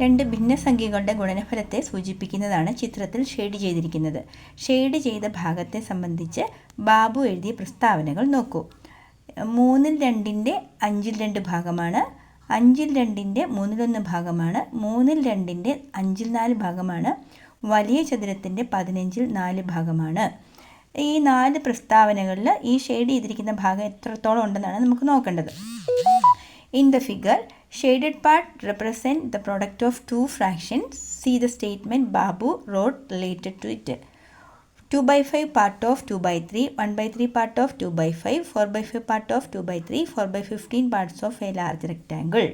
രണ്ട് ഭിന്ന സംഖ്യകളുടെ ഗുണനഫലത്തെ സൂചിപ്പിക്കുന്നതാണ് ചിത്രത്തിൽ ഷെയ്ഡ് ചെയ്തിരിക്കുന്നത്. ഷെയ്ഡ് ചെയ്ത ഭാഗത്തെ സംബന്ധിച്ച് ബാബു എഴുതിയ പ്രസ്താവനകൾ നോക്കൂ. മൂന്നിൽ രണ്ടിന്റെ അഞ്ചിൽ രണ്ട് ഭാഗമാണ് അഞ്ചിൽ രണ്ടിന്റെ മൂന്നിലൊന്ന് ഭാഗമാണ് മൂന്നിൽ രണ്ടിന്റെ അഞ്ചിൽ നാല് ഭാഗമാണ് വലിയ ചതുരത്തിന്റെ പതിനഞ്ചിൽ നാല് ഭാഗമാണ്. ഈ നാല് പ്രസ്താവനകളിൽ ഈ ഷെയ്ഡ് ചെയ്തിരിക്കുന്ന ഭാഗം എത്രത്തോളം ഉണ്ടെന്നാണ് നമുക്ക് നോക്കേണ്ടത്. In the figure, shaded part represent the product of two fractions. See the statement Babu wrote related to it. 2 by 5 part of 2 by 3, 1 by 3 part of 2 by 5, 4 by 5 part of 2 by 3, 4 by 15 parts of a large rectangle.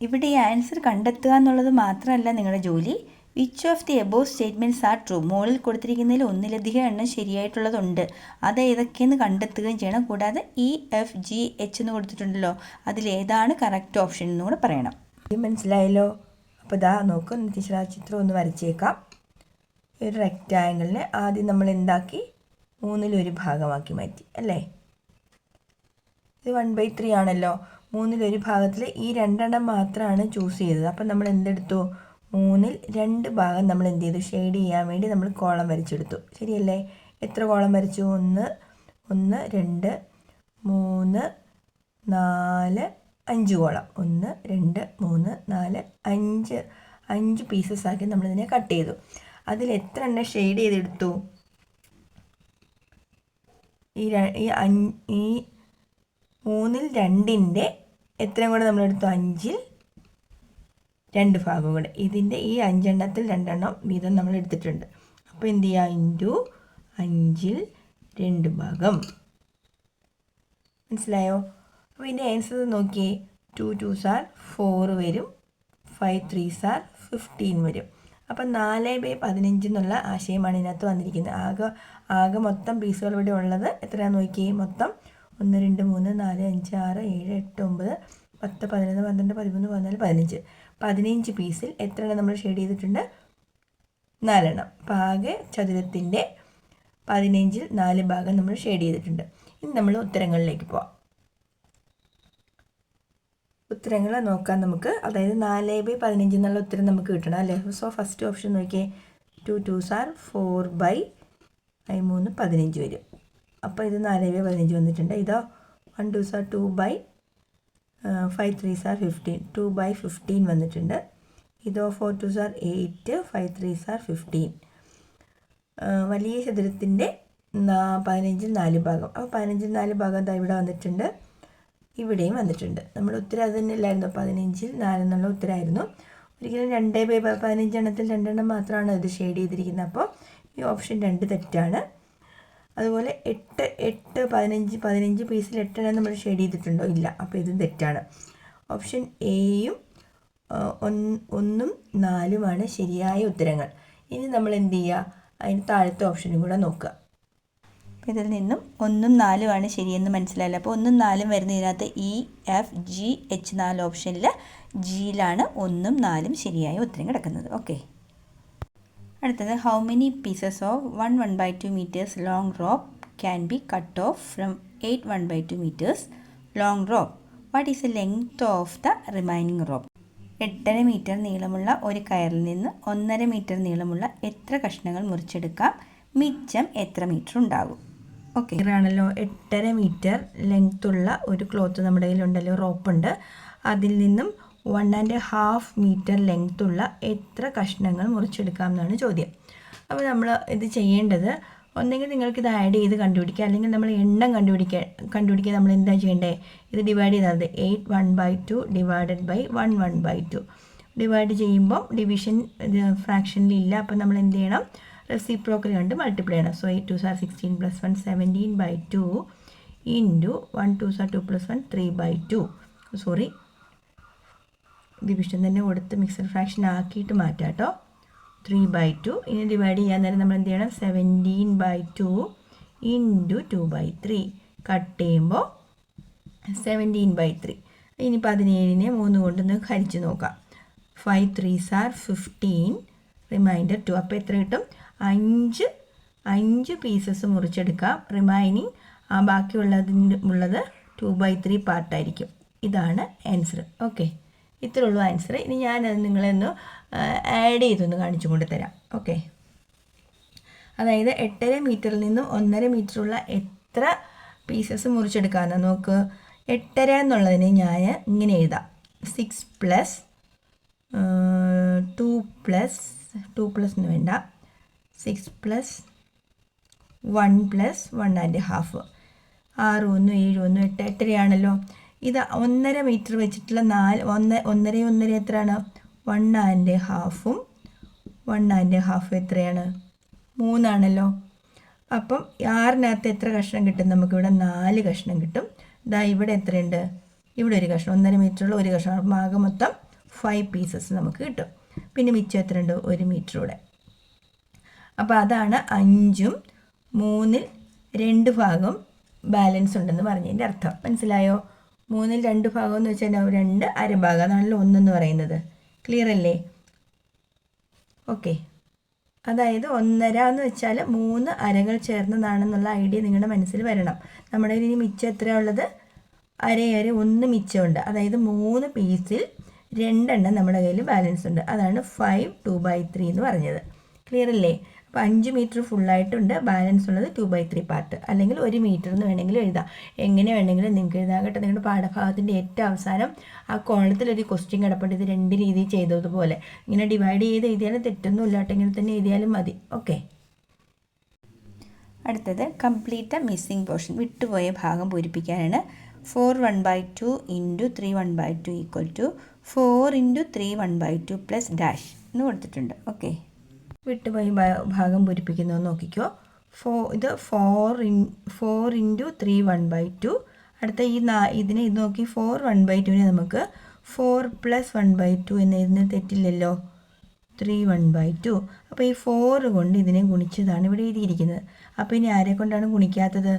ഇവിടെ ഈ answer കണ്ടെത്തുക എന്നുള്ളത് മാത്രമല്ല നിങ്ങളുടെ ജോലി which of the above statements are true മുകളിൽ കൊടുത്തിരിക്കുന്നതിൽ ഒന്നിലധികം എണ്ണം ശരിയായിട്ടുള്ളതുണ്ട്. അത് ഏതൊക്കെയെന്ന് കണ്ടെത്തുകയും ചെയ്യണം. കൂടാതെ ഇ എഫ് ജി എച്ച് എന്ന് കൊടുത്തിട്ടുണ്ടല്ലോ. അതിലേതാണ് കറക്റ്റ് ഓപ്ഷൻ എന്ന് കൂടെ പറയണം. ഇത് മനസ്സിലായല്ലോ? അപ്പോൾ ഇതാ നോക്ക്. ടീച്ചർ ചിത്രം ഒന്ന് വരച്ചേക്കാം. ഒരു റെക്റ്റാങ്കിളിനെ ആദ്യം നമ്മൾ എന്താക്കി? മൂന്നിലൊരു ഭാഗമാക്കി മാറ്റി അല്ലേ? ഇത് വൺ ബൈ ത്രീ ആണല്ലോ. മൂന്നിലൊരു ഭാഗത്തിൽ ഈ രണ്ടെണ്ണം മാത്രമാണ് ചൂസ് ചെയ്തത്. അപ്പം നമ്മൾ എന്തെടുത്തു? മൂന്നിൽ രണ്ട് ഭാഗം നമ്മൾ എന്ത് ചെയ്തു? ഷെയ്ഡ് ചെയ്യാൻ വേണ്ടി നമ്മൾ കോളം വരച്ചെടുത്തു. ശരിയല്ലേ? എത്ര കോളം വരച്ചു? ഒന്ന് ഒന്ന് രണ്ട് മൂന്ന് നാല് അഞ്ച് കോളം. ഒന്ന് രണ്ട് മൂന്ന് നാല് അഞ്ച്. അഞ്ച് പീസസ് ആക്കി നമ്മളിതിനെ കട്ട് ചെയ്തു. അതിൽ എത്ര എണ്ണം ഷെയ്ഡ് ചെയ്തെടുത്തു? ഈ ഈ അഞ്ച് ഈ മൂന്നിൽ രണ്ടിന്റെ എത്രയും കൂടെ നമ്മളെടുത്തു അഞ്ചിൽ രണ്ട് ഭാഗം കൂടെ. ഇതിന്റെ ഈ അഞ്ചെണ്ണത്തിൽ രണ്ടെണ്ണം വീതം നമ്മൾ എടുത്തിട്ടുണ്ട്. അപ്പോൾ എന്ത് ചെയ്യുക ഇന്റു അഞ്ചിൽ രണ്ട് ഭാഗം. മനസ്സിലായോ? അപ്പോൾ ഇതിന്റെ ആൻസർ നോക്കിയേ. ടു ടു സാർ ഫോർ വരും. ഫൈവ് ത്രീ സാർ ഫിഫ്റ്റീൻ വരും. അപ്പം നാല് ബൈ പതിനഞ്ച് എന്നുള്ള ആശയമാണ് ഇതിനകത്ത് വന്നിരിക്കുന്നത്. ആകെ ആകെ മൊത്തം പീസുകൾ ഇവിടെ ഉള്ളത് എത്രയാണെന്ന് നോക്കിയേ? മൊത്തം ഒന്ന് രണ്ട് മൂന്ന് നാല് അഞ്ച് ആറ് ഏഴ് എട്ട് ഒമ്പത് പത്ത് പതിനൊന്ന് പന്ത്രണ്ട് പതിമൂന്ന് പതിനാല് പതിനഞ്ച്. പതിനഞ്ച് പീസിൽ എത്ര എണ്ണം നമ്മൾ ഷെയ്ഡ് ചെയ്തിട്ടുണ്ട്? നാലെണ്ണം. അപ്പം ആകെ ചതുരത്തിന്റെ പതിനഞ്ചിൽ നാല് ഭാഗം നമ്മൾ ഷെയ്ഡ് ചെയ്തിട്ടുണ്ട്. ഇനി നമ്മൾ ഉത്തരങ്ങളിലേക്ക് പോവാം. ഉത്തരങ്ങൾ നോക്കാം നമുക്ക്. അതായത് നാല് ബൈ പതിനഞ്ച് എന്നുള്ള ഉത്തരം നമുക്ക് കിട്ടണം അല്ലേ? സോ ഫസ്റ്റ് ഓപ്ഷൻ നോക്കിയേ. Two two are four by I മൂന്ന് പതിനഞ്ച് വരും. അപ്പോൾ ഇത് നാല് ബൈ പതിനഞ്ച് വന്നിട്ടുണ്ട്. ഇതോ. One two are two by five three are fifteen two by fifteen വന്നിട്ടുണ്ട്. ഇതോ four two are eight five three are fifteen വലിയ ചതുരത്തിന്റെ പതിനഞ്ചിൽ നാല് ഭാഗം. അപ്പോൾ പതിനഞ്ചിൽ നാല് ഭാഗം ദാ ഇവിടെ വന്നിട്ടുണ്ട്. ഇവിടെയും വന്നിട്ടുണ്ട്. നമ്മൾ ഉത്തരം അത് തന്നെയല്ലായിരുന്നു പതിനഞ്ചിൽ നാലെന്നുള്ള ഉത്തരമായിരുന്നു ഒരിക്കലും രണ്ടേ പ- പതിനഞ്ചെണ്ണത്തിൽ രണ്ടെണ്ണം മാത്രമാണ് ഇത് ഷെയ്ഡ് ചെയ്തിരിക്കുന്നത്. അപ്പോൾ ഈ ഓപ്ഷൻ രണ്ട് തെറ്റാണ്. അതുപോലെ എട്ട് എട്ട് പതിനഞ്ച് പതിനഞ്ച് പീസിൽ എട്ടെണ്ണം നമ്മൾ ഷെയ്ഡ് ചെയ്തിട്ടുണ്ടോ? ഇല്ല. അപ്പോൾ ഇത് തെറ്റാണ്. ഓപ്ഷൻ എയും ഒന്നും നാലുമാണ് ശരിയായ ഉത്തരങ്ങൾ. ഇനി നമ്മൾ എന്ത് ചെയ്യുക അതിന് താഴത്തെ ഓപ്ഷനും കൂടെ നോക്കുക. ഇതിൽ നിന്നും ഒന്നും നാലുമാണ് ശരിയെന്ന് മനസ്സിലായില്ല. അപ്പോൾ ഒന്നും നാലും വരുന്ന ഇതിനകത്ത് ഇ എഫ് ജി എച്ച് നാല് ഓപ്ഷനിൽ ജിയിലാണ് ഒന്നും നാലും ശരിയായ ഉത്തരം കിടക്കുന്നത്. ഓക്കെ അടുത്തത് how many pieces of one one by two metres long rope can be cut off from eight one by two metres long rope what is the length of the remaining rope എട്ടര metre നീളമുള്ള ഒരു കയറിൽ നിന്ന് ഒന്നര metre നീളമുള്ള എത്ര കഷ്ണങ്ങൾ മുറിച്ചെടുക്കാം? മിച്ചം എത്ര മീറ്റർ ഉണ്ടാകും? ഓക്കെ ആണല്ലോ എട്ടര മീറ്റർ ലെങ്ത്തുള്ള ഒരു ക്ലോത്ത് നമ്മുടെ കയ്യിലുണ്ടല്ലോ റോപ്പുണ്ട് അതിൽ നിന്നും one and half metre length ഉള്ള എത്ര കഷ്ണങ്ങൾ മുറിച്ചെടുക്കാം എന്നാണ് ചോദ്യം. അപ്പോൾ നമ്മൾ ഇത് ചെയ്യേണ്ടത് ഒന്നെങ്കിൽ നിങ്ങൾക്ക് ഇത് ആഡ് ചെയ്ത് കണ്ടുപിടിക്കുക. അല്ലെങ്കിൽ നമ്മൾ എണ്ണം കണ്ടുപിടിക്കുക കണ്ടുപിടിക്കുക നമ്മൾ എന്താ ചെയ്യേണ്ടത് ഇത് ഡിവൈഡ് ചെയ്താൽ eight one by two divided by one one by two divide ചെയ്യുമ്പോൾ ഡിവിഷൻ ഫ്രാക്ഷനിൽ ഇല്ല. അപ്പോൾ നമ്മൾ എന്ത് ചെയ്യണം? റെസിപ്രോക്കൽ കണ്ട് മൾട്ടിപ്ലൈ ചെയ്യണം. So eight two are sixteen plus one seventeen by two into one two are two plus one three by two sorry division തന്നെ കൊടുത്ത് മിക്സർ ഫ്രാക്ഷൻ ആക്കിയിട്ട് മാറ്റാം കേട്ടോ ത്രീ ബൈ ടു ഇനി ഡിവൈഡ് ചെയ്യാൻ നേരം നമ്മൾ എന്ത് ചെയ്യണം? Seventeen by two into two by three cut ചെയ്യുമ്പോൾ സെവന്റീൻ ബൈ ത്രീ ഇനി പതിനേഴിനെ മൂന്ന് കൊണ്ടൊന്ന് ഹരിച്ച് നോക്കാം. Five three are fifteen remainder two അപ്പോൾ എത്ര കിട്ടും? അഞ്ച്. അഞ്ച് പീസസ് മുറിച്ചെടുക്കാം. റിമൈനിങ് ആ ബാക്കിയുള്ളതിന്റെ ഉള്ളത് ടു ബൈ ത്രീ പാർട്ടായിരിക്കും ഇതാണ് ആൻസർ ഓക്കെ ഇത്രേ ഉള്ളൂ ആൻസർ ഇനി ഞാനത് നിങ്ങളെന്ന് ആഡ് ചെയ്തൊന്ന് കാണിച്ചു കൊണ്ട് തരാം ഓക്കെ അതായത് എട്ടര മീറ്ററിൽ നിന്നും ഒന്നര മീറ്ററുള്ള എത്ര പീസസ് മുറിച്ചെടുക്കാമെന്ന് നോക്ക്. എട്ടര എന്നുള്ളതിന് ഞാൻ ഇങ്ങനെ എഴുതാം. Six plus two plus two plus വേണ്ട. Six plus one plus one and half ആറ് ഒന്ന് ഏഴ് ഒന്ന് എട്ട് എട്ടരയാണല്ലോ. ഇത് ഒന്നര മീറ്റർ വെച്ചിട്ടുള്ള നാല് ഒന്ന് ഒന്നര ഒന്നര എത്രയാണ്? വൺ ആൻഡ് ഹാഫും വൺ ആൻഡ് ഹാഫ് എത്രയാണ്? മൂന്നാണല്ലോ. അപ്പം ആറിനകത്ത് എത്ര കഷ്ണം കിട്ടും? നമുക്കിവിടെ നാല് കഷ്ണം കിട്ടും. ഇതാ ഇവിടെ എത്രയുണ്ട്? ഇവിടെ ഒരു കഷ്ണം. ഒന്നര മീറ്ററുള്ള ഒരു കഷ്ണം. അപ്പം ആകെ മൊത്തം ഫൈവ് പീസസ് നമുക്ക് കിട്ടും. പിന്നെ മിച്ചം എത്രയുണ്ട്? ഒരു മീറ്ററൂടെ. അപ്പോൾ അതാണ് അഞ്ചും മൂന്നിൽ രണ്ട് ഭാഗം ബാലൻസ് ഉണ്ടെന്ന് പറഞ്ഞതിന്റെ അർത്ഥം. മനസ്സിലായോ? മൂന്നിൽ രണ്ട് ഭാഗം എന്ന് വെച്ചാൽ? രണ്ട് അരഭാഗം. അതാണല്ലോ ഒന്നെന്ന് പറയുന്നത്. ക്ലിയർ അല്ലേ? ഓക്കെ അതായത് ഒന്നര എന്ന് വെച്ചാൽ മൂന്ന് അരകൾ ചേർന്നതാണെന്നുള്ള ഐഡിയ നിങ്ങളുടെ മനസ്സിൽ വരണം. നമ്മുടെ ഇനി മിച്ചം എത്രയുള്ളത് ഉള്ളത്? അര അര ഒന്ന് മിച്ചമുണ്ട്. അതായത് മൂന്ന് പീസിൽ രണ്ടെണ്ണം നമ്മുടെ കയ്യിൽ ബാലൻസ് ഉണ്ട്. അതാണ് ഫൈവ് ടു ബൈ ത്രീ എന്ന് പറഞ്ഞത്. ക്ലിയർ അല്ലേ? അപ്പോൾ അഞ്ച് മീറ്റർ ഫുള്ളായിട്ടുണ്ട്. ബാലൻസ് ഉള്ളത് ടു ബൈ ത്രീ പാർട്ട് അല്ലെങ്കിൽ ഒരു മീറ്റർ എന്ന് വേണമെങ്കിലും എഴുതാം. എങ്ങനെ വേണമെങ്കിലും നിങ്ങൾക്ക് എഴുതാൻ കേട്ടോ. നിങ്ങളുടെ പാഠഭാഗത്തിന്റെ ഏറ്റവും അവസാനം ആ കോളത്തിൽ ഒരു ക്വസ്റ്റ്യൻ കിടപ്പുണ്ട്. ഇത് രണ്ട് രീതിയിൽ ചെയ്തതുപോലെ. ഇങ്ങനെ ഡിവൈഡ് ചെയ്ത് എഴുതിയാലും തെറ്റൊന്നും ഇല്ലാട്ടോ ഇങ്ങനെ തന്നെ എഴുതിയാലും മതി. ഓക്കെ അടുത്തത് കംപ്ലീറ്റ് മിസ്സിംഗ് പോർഷൻ വിട്ടുപോയ ഭാഗം പൂരിപ്പിക്കാനാണ്. Four one by two into three one by two equal to four into three one by two plus dash എന്ന് കൊടുത്തിട്ടുണ്ട്. ഓക്കെ വിട്ടുപോയി ഭാഗം പൂരിപ്പിക്കുന്നത് നോക്കിക്കോ. ഫോ ഇത് four in four into three one by two അടുത്ത ഈ നാ ഇതിനെ ഇത് നോക്കി ഫോർ വൺ ബൈ ടുവിനെ നമുക്ക് four plus one by two എന്ന് ഇതിന് തെറ്റില്ലല്ലോ. ത്രീ വൺ ബൈ ടു അപ്പോൾ ഈ ഫോർ കൊണ്ട് ഇതിനെ ഗുണിച്ചതാണ് ഇവിടെ എഴുതിയിരിക്കുന്നത്. അപ്പോൾ ഇനി ആരെ കൊണ്ടാണ് ഗുണിക്കാത്തത്?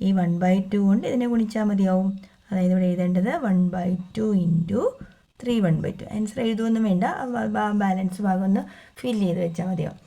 ഈ വൺ ബൈ ടു കൊണ്ട് ഇതിനെ ഗുണിച്ചാൽ മതിയാവും. അതായത് ഇവിടെ എഴുതേണ്ടത് one by two into three one by two answer എഴുതുമൊന്നും വേണ്ട. ബാലൻസ് ഭാഗം ഒന്ന് ഫിൽ ചെയ്ത് വെച്ചാൽ മതിയാവും.